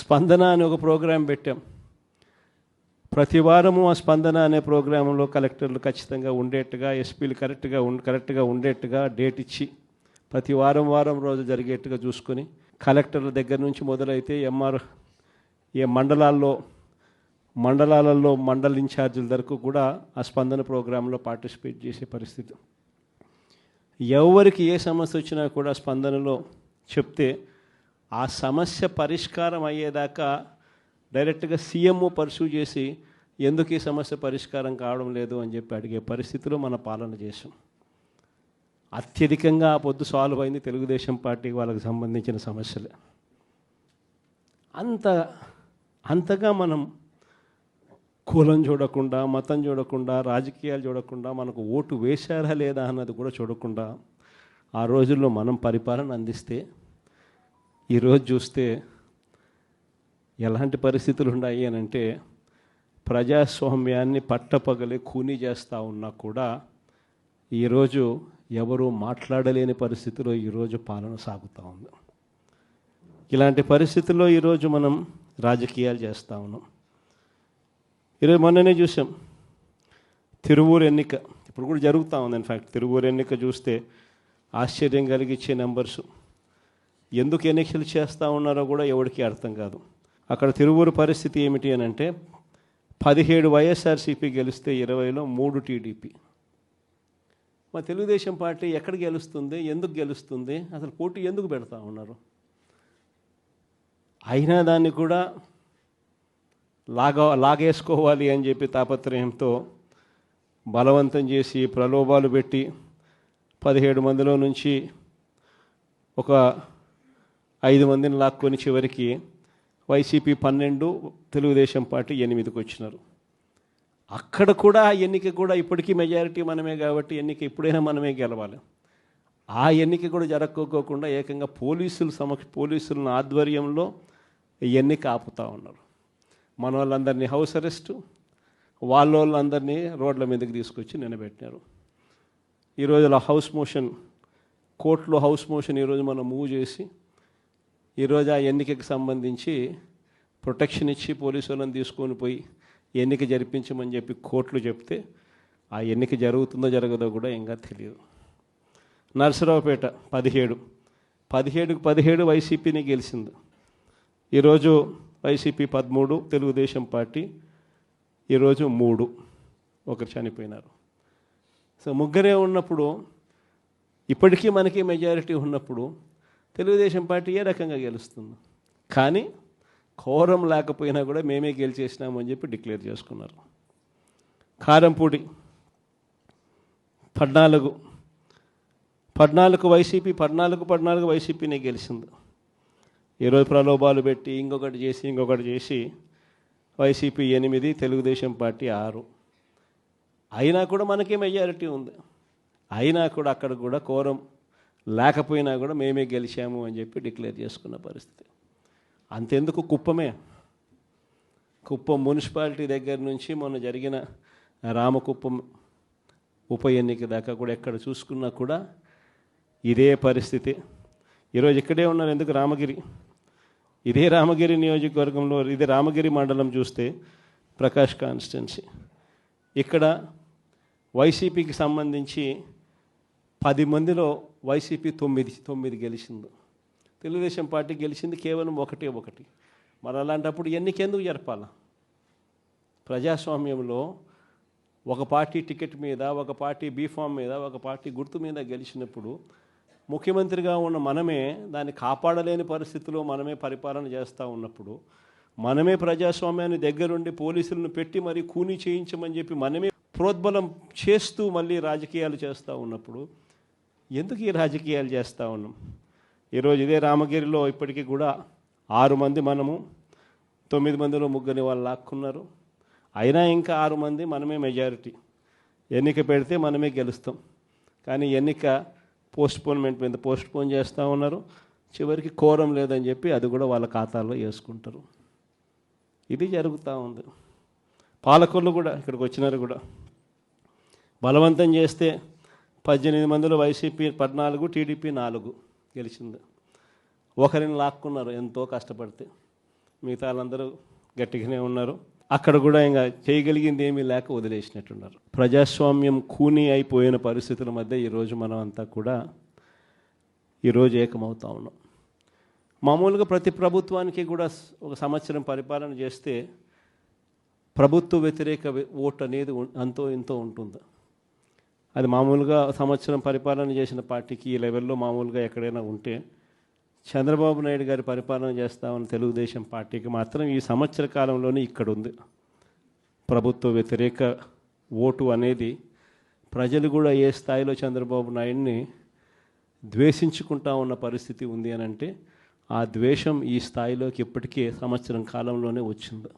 స్పందన అనే ఒక ప్రోగ్రాం పెట్టాం. ప్రతి వారము ఆ స్పందన అనే ప్రోగ్రాంలో కలెక్టర్లు ఖచ్చితంగా ఉండేట్టుగా ఎస్పీలు కరెక్ట్గా ఉం కరెక్ట్గా ఉండేట్టుగా డేట్ ఇచ్చి ప్రతి వారం వారం రోజు జరిగేట్టుగా చూసుకొని కలెక్టర్ల దగ్గర నుంచి మొదలైతే ఎంఆర్ ఏ మండలాల్లో మండలాలలో మండల ఇన్ఛార్జీల వరకు కూడా ఆ స్పందన ప్రోగ్రాంలో పార్టిసిపేట్ చేసే పరిస్థితి. ఎవరికి ఏ సమస్య వచ్చినా కూడా స్పందనలో చెప్తే ఆ సమస్య పరిష్కారం అయ్యేదాకా డైరెక్ట్గా సీఎంఓ పర్సూ చేసి ఎందుకు ఈ సమస్య పరిష్కారం కావడం లేదు అని చెప్పి అడిగే పరిస్థితిలో మన పాలన చేసాం అత్యధికంగా ఆ పొద్దు సాల్వ్ అయింది తెలుగుదేశం పార్టీ వాళ్ళకి సంబంధించిన సమస్యలే. అంత అంతగా మనం కులం చూడకుండా మతం చూడకుండా రాజకీయాలు చూడకుండా మనకు ఓటు వేశారా లేదా అన్నది కూడా చూడకుండా ఆ రోజుల్లో మనం పరిపాలన అందిస్తే ఈరోజు చూస్తే ఎలాంటి పరిస్థితులు ఉన్నాయి అని అంటే ప్రజాస్వామ్యాన్ని పట్టపగలి కూని చేస్తూ ఉన్నా కూడా ఈరోజు ఎవరూ మాట్లాడలేని పరిస్థితిలో ఈరోజు పాలన సాగుతూ ఉంది. ఇలాంటి పరిస్థితుల్లో ఈరోజు మనం రాజకీయాలు చేస్తూ ఉన్నాం. ఈరోజు మొన్ననే చూసాం. తిరువూరు ఎన్నిక ఇప్పుడు కూడా జరుగుతూ ఉంది. ఇన్ఫ్యాక్ట్ తిరువూరు ఎన్నిక చూస్తే ఆశ్చర్యం కలిగించే నెంబర్సు ఎందుకు ఎన్నికలు చేస్తూ ఉన్నారో కూడా ఎవరికి అర్థం కాదు. అక్కడ తిరువూరు పరిస్థితి ఏమిటి అని అంటే పదిహేడు వైఎస్ఆర్సీపీ గెలిస్తే ఇరవైలో మూడు టీడీపీ. మా తెలుగుదేశం పార్టీ ఎక్కడ గెలుస్తుంది ఎందుకు గెలుస్తుంది అసలు పోటీ ఎందుకు పెడతా ఉన్నారు? అయినా దాన్ని కూడా లాగా లాగేసుకోవాలి అని చెప్పి తాపత్రయంతో బలవంతం చేసి ప్రలోభాలు పెట్టి పదిహేడు మందిలో నుంచి ఒక ఐదు మందిని లాక్కొని చివరికి వైసీపీ పన్నెండు తెలుగుదేశం పార్టీ ఎనిమిదికి వచ్చినారు. అక్కడ కూడా ఆ ఎన్నిక కూడా ఇప్పటికీ మెజారిటీ మనమే కాబట్టి ఎన్నిక ఎప్పుడైనా మనమే గెలవాలి. ఆ ఎన్నిక కూడా జరగకోకుండా ఏకంగా పోలీసులు సమక్ష పోలీసులను ఆధ్వర్యంలో ఎన్నిక ఆపుతా ఉన్నారు. మన వాళ్ళందరినీ హౌస్ అరెస్టు వాళ్ళ వాళ్ళందరినీ రోడ్ల మీదకి తీసుకొచ్చి నిలబెట్టినారు. ఈరోజు హౌస్ మోషన్ కోర్టులో హౌస్ మోషన్ ఈరోజు మనం మూవ్ చేసి ఈరోజు ఆ ఎన్నికకి సంబంధించి ప్రొటెక్షన్ ఇచ్చి పోలీసు వాళ్ళని తీసుకొని పోయి ఎన్నిక జరిపించమని చెప్పి కోర్టులు చెప్తే ఆ ఎన్నిక జరుగుతుందో జరగదో కూడా ఇంకా తెలియదు. నరసరావుపేట పదిహేడు. పదిహేడుకు పదిహేడు వైసీపీని గెలిచింది. ఈరోజు వైసీపీ పదమూడు తెలుగుదేశం పార్టీ ఈరోజు మూడు. ఒకరు చనిపోయినారు. సో ముగ్గురే ఉన్నప్పుడు ఇప్పటికీ మనకి మెజారిటీ ఉన్నప్పుడు తెలుగుదేశం పార్టీ ఏ రకంగా గెలుస్తుంది? కానీ కోరం లేకపోయినా కూడా మేమే గెలిచేసినామని చెప్పి డిక్లేర్ చేసుకున్నారు. కారంపూడి పద్నాలుగు. పద్నాలుగు వైసీపీ పద్నాలుగు పద్నాలుగు వైసీపీనే గెలిచింది. ఈరోజు ప్రలోభాలు పెట్టి ఇంకొకటి చేసి ఇంకొకటి చేసి వైసీపీ ఎనిమిది తెలుగుదేశం పార్టీ ఆరు. అయినా కూడా మనకే మెజారిటీ ఉంది? అయినా కూడా అక్కడ కూడా కోరం లేకపోయినా కూడా మేమే గెలిచాము అని చెప్పి డిక్లేర్ చేసుకున్న పరిస్థితి. అంతెందుకు కుప్పమే? కుప్పం మున్సిపాలిటీ దగ్గర నుంచి మొన్న జరిగిన రామకుప్పం ఉప ఎన్నిక దాకా కూడా ఎక్కడ చూసుకున్నా కూడా ఇదే పరిస్థితి. ఈరోజు ఇక్కడే ఉన్నారు ఎందుకు రామగిరి? ఇదే రామగిరి నియోజకవర్గంలో ఇది రామగిరి మండలం చూస్తే ప్రకాష్ కాన్స్టెన్సీ ఇక్కడ వైసీపీకి సంబంధించి పది మందిలో వైసీపీ తొమ్మిది తొమ్మిది గెలిచింది. తెలుగుదేశం పార్టీ గెలిచింది కేవలం ఒకటే ఒకటి. మరి అలాంటప్పుడు ఎన్నికెందుకు జరపాలా? ప్రజాస్వామ్యంలో ఒక పార్టీ టికెట్ మీద ఒక పార్టీ బీఫామ్ మీద ఒక పార్టీ గుర్తు మీద గెలిచినప్పుడు ముఖ్యమంత్రిగా ఉన్న మనమే దాన్ని కాపాడలేని పరిస్థితిలో మనమే పరిపాలన చేస్తూ ఉన్నప్పుడు మనమే ప్రజాస్వామ్యాన్ని దగ్గరుండి పోలీసులను పెట్టి మరి కూనీ చేయించమని చెప్పి మనమే ప్రోద్బలం చేస్తూ మళ్ళీ రాజకీయాలు చేస్తూ ఉన్నప్పుడు ఎందుకు ఈ రాజకీయాలు చేస్తూ ఉన్నాం? ఈరోజు ఇదే రామగిరిలో ఇప్పటికీ కూడా ఆరు మంది మనము తొమ్మిది మందిలో ముగ్గురిని వాళ్ళు లాక్కున్నారు. అయినా ఇంకా ఆరు మంది మనమే మెజారిటీ ఎన్నిక పెడితే మనమే గెలుస్తాం. కానీ ఎన్నిక పోస్ట్పోన్మెంట్ మీద పోస్ట్పోన్ చేస్తూ ఉన్నారు. చివరికి కోరం లేదని చెప్పి అది కూడా వాళ్ళ ఖాతాల్లో వేసుకుంటారు. ఇది జరుగుతూ ఉంది. పాలకొల్లు కూడా ఇక్కడికి వచ్చినారు కూడా. బలవంతం చేస్తే పద్దెనిమిది మందిలో వైసీపీ పద్నాలుగు టీడీపీ నాలుగు గెలిచింది. ఒకరిని లాక్కున్నారు ఎంతో కష్టపడితే. మిగతా వాళ్ళందరూ గట్టిగానే ఉన్నారు. అక్కడ కూడా ఇంకా చేయగలిగింది ఏమీ లేక వదిలేసినట్టున్నారు. ప్రజాస్వామ్యం కూని అయిపోయిన పరిస్థితుల మధ్య ఈరోజు మనం అంతా కూడా ఈరోజు ఏకమవుతా ఉన్నాం. మామూలుగా ప్రతి ప్రభుత్వానికి కూడా ఒక సంవత్సరం పరిపాలన చేస్తే ప్రభుత్వ వ్యతిరేక ఓటు అనేది ఉం- అంతో ఇంతో ఉంటుంది. అది మామూలుగా సంవత్సరం పరిపాలన చేసిన పార్టీకి ఈ లెవెల్లో మామూలుగా ఎక్కడైనా ఉంటే చంద్రబాబు నాయుడు గారి పరిపాలన చేస్తామన్న తెలుగుదేశం పార్టీకి మాత్రం ఈ సంవత్సర కాలంలోనే ఇక్కడ ఉంది ప్రభుత్వ వ్యతిరేక ఓటు అనేది ప్రజలు కూడా ఏ స్థాయిలో చంద్రబాబు నాయుడిని ద్వేషించుకుంటా ఉన్న పరిస్థితి ఉంది అని అంటే ఆ ద్వేషం ఈ స్థాయిలోకి ఇప్పటికే సంవత్సరం కాలంలోనే వచ్చింది.